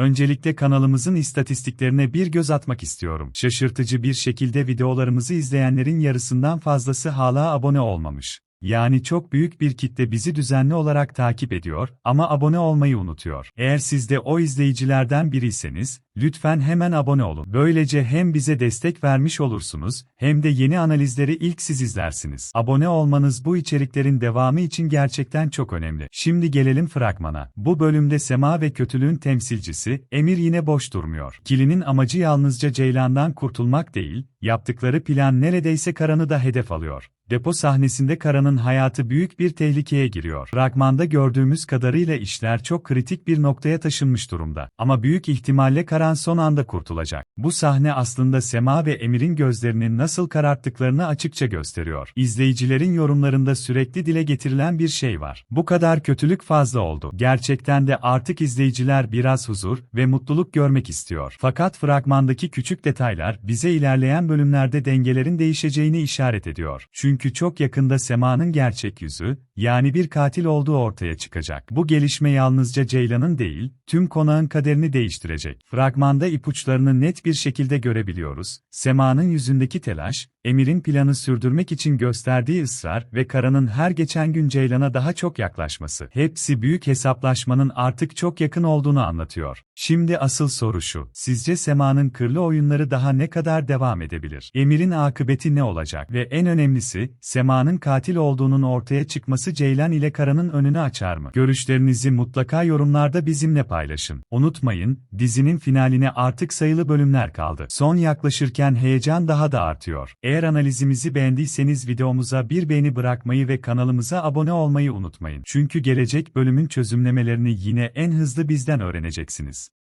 Öncelikle kanalımızın istatistiklerine bir göz atmak istiyorum. Şaşırtıcı bir şekilde videolarımızı izleyenlerin yarısından fazlası hala abone olmamış. Yani çok büyük bir kitle bizi düzenli olarak takip ediyor ama abone olmayı unutuyor. Eğer siz de o izleyicilerden biriyseniz, lütfen hemen abone olun. Böylece hem bize destek vermiş olursunuz, hem de yeni analizleri ilk siz izlersiniz. Abone olmanız bu içeriklerin devamı için gerçekten çok önemli. Şimdi gelelim fragmana. Bu bölümde Sema ve kötülüğün temsilcisi, Emir yine boş durmuyor. Kilinin amacı yalnızca Ceylan'dan kurtulmak değil, yaptıkları plan neredeyse Karan'ı da hedef alıyor. Depo sahnesinde Karan'ın hayatı büyük bir tehlikeye giriyor. Fragmanda gördüğümüz kadarıyla işler çok kritik bir noktaya taşınmış durumda. Ama büyük ihtimalle Karan son anda kurtulacak. Bu sahne aslında Sema ve Emir'in gözlerini nasıl kararttıklarını açıkça gösteriyor. İzleyicilerin yorumlarında sürekli dile getirilen bir şey var. Bu kadar kötülük fazla oldu. Gerçekten de artık izleyiciler biraz huzur ve mutluluk görmek istiyor. Fakat fragmandaki küçük detaylar bize ilerleyen bölümlerde dengelerin değişeceğini işaret ediyor. Çünkü çok yakında Sema'nın gerçek yüzü, yani bir katil olduğu ortaya çıkacak. Bu gelişme yalnızca Ceylan'ın değil, tüm konağın kaderini değiştirecek. Fragmanda ipuçlarını net bir şekilde görebiliyoruz. Sema'nın yüzündeki telaş, Emir'in planı sürdürmek için gösterdiği ısrar ve Kara'nın her geçen gün Ceylan'a daha çok yaklaşması. Hepsi büyük hesaplaşmanın artık çok yakın olduğunu anlatıyor. Şimdi asıl soru şu. Sizce Sema'nın kırlı oyunları daha ne kadar devam edebilir? Emir'in akıbeti ne olacak? Ve en önemlisi, Sema'nın katil olduğunun ortaya çıkması Ceylan ile Kara'nın önünü açar mı? Görüşlerinizi mutlaka yorumlarda bizimle paylaşın. Unutmayın, dizinin finaline artık sayılı bölümler kaldı. Son yaklaşırken heyecan daha da artıyor. Eğer analizimizi beğendiyseniz videomuza bir beğeni bırakmayı ve kanalımıza abone olmayı unutmayın. Çünkü gelecek bölümün çözümlemelerini yine en hızlı bizden öğreneceksiniz.